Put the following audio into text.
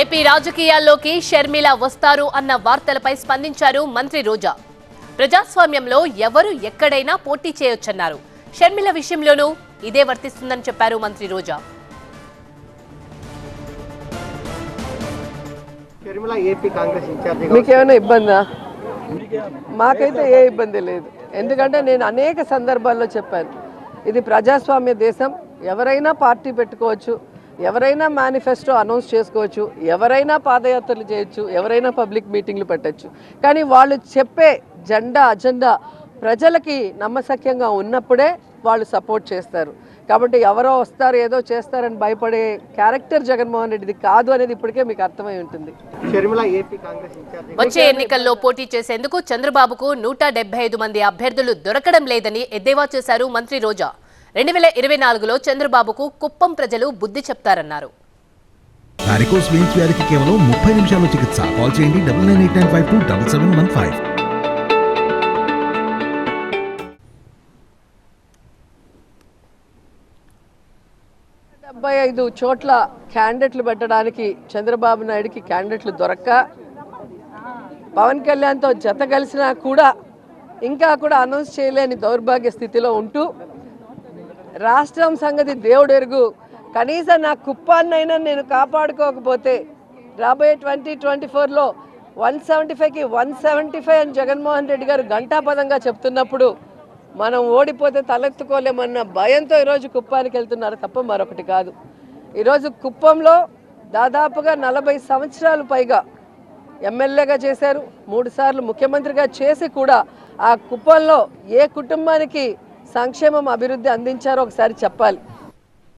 AP రాజకీయాల్లోకి షర్మిల వస్తారు అన్న వార్తలపై స్పందించారు మంత్రి రోజా. ప్రజాస్వామ్యంలో ఎవరు ఎక్కడైనా పోటీ చేయొచ్చన్నారు. షర్మిల విషయంలోనూ ఇదే వర్తిస్తుందని చెప్పారు మంత్రి రోజా. మీకేమైనా ఇబ్బందా? మాకైతే ఏ ఇబ్బంది లేదు. ఎందుకంటే నేను అనేక సందర్భాల్లో చెప్పాను. ఇది ప్రజాస్వామ్య దేశం. ఎవరైనా పార్టీ పెట్టుకోవచ్చు. ఎవరైనా మేనిఫెస్టో అనౌన్స్ చేసుకోవచ్చు ఎవరైనా పాదయాత్రలు చేయొచ్చు ఎవరైనా పబ్లిక్ మీటింగ్లు పెట్టచ్చు. కానీ వాళ్ళు చెప్పే జెండా అజెండా ప్రజలకి నమ్మశక్యంగా ఉన్నప్పుడే వాళ్ళు సపోర్ట్ చేస్తారు. కాబట్టి ఎవరో వస్తారు ఏదో చేస్తారని భయపడే క్యారెక్టర్ జగన్మోహన్ రెడ్డిది కాదు అనేది ఇప్పటికే మీకు అర్థమై ఉంటుంది. వచ్చే ఎన్నికల్లో పోటీ చేసేందుకు చంద్రబాబుకు నూట డెబ్బై ఐదు మంది అభ్యర్థులు దొరకడం లేదని ఎద్దేవా చేశారు మంత్రి రోజా. రెండు వేల ఇరవై నాలుగులో చంద్రబాబుకు కుప్పం ప్రజలు బుద్ధి చెప్తారన్నారు. వారికోస్ వెయిన్స్ వ్యాధికి కేవలం ముప్పై నిమిషాల్లో చికిత్స. కాల్ చేయండి double nine eight nine five two double seven one five డెబ్బై ఐదు చోట్ల క్యాండిడేట్లు పెట్టడానికి చంద్రబాబు నాయుడుకి క్యాండిడేట్లు దొరక్క పవన్ కళ్యాణ్తో జత కలిసినా కూడా ఇంకా కూడా అనౌన్స్ చేయలేని దౌర్భాగ్య స్థితిలో ఉంటూ రాష్ట్రం సంగతి దేవుడు ఎరుగు కనీసం నా కుప్పాన్నైనా నేను కాపాడుకోకపోతే రాబోయే ట్వంటీ ట్వంటీ ఫోర్లో వన్ సెవెంటీ ఫైవ్కి వన్ సెవెంటీ ఫైవ్ అని జగన్మోహన్ రెడ్డి గారు ఘంటాపదంగా చెప్తున్నప్పుడు మనం ఓడిపోతే తలెత్తుకోలేమన్న భయంతో ఈరోజు కుప్పానికి వెళ్తున్నారు తప్ప మరొకటి కాదు. ఈరోజు కుప్పంలో దాదాపుగా నలభై సంవత్సరాలు పైగా ఎమ్మెల్యేగా చేశారు. మూడుసార్లు ముఖ్యమంత్రిగా చేసి కూడా ఆ కుప్పంలో ఏ కుటుంబానికి సంక్షేమం అభివృద్ధి అందించారో ఒకసారి చెప్పాలి.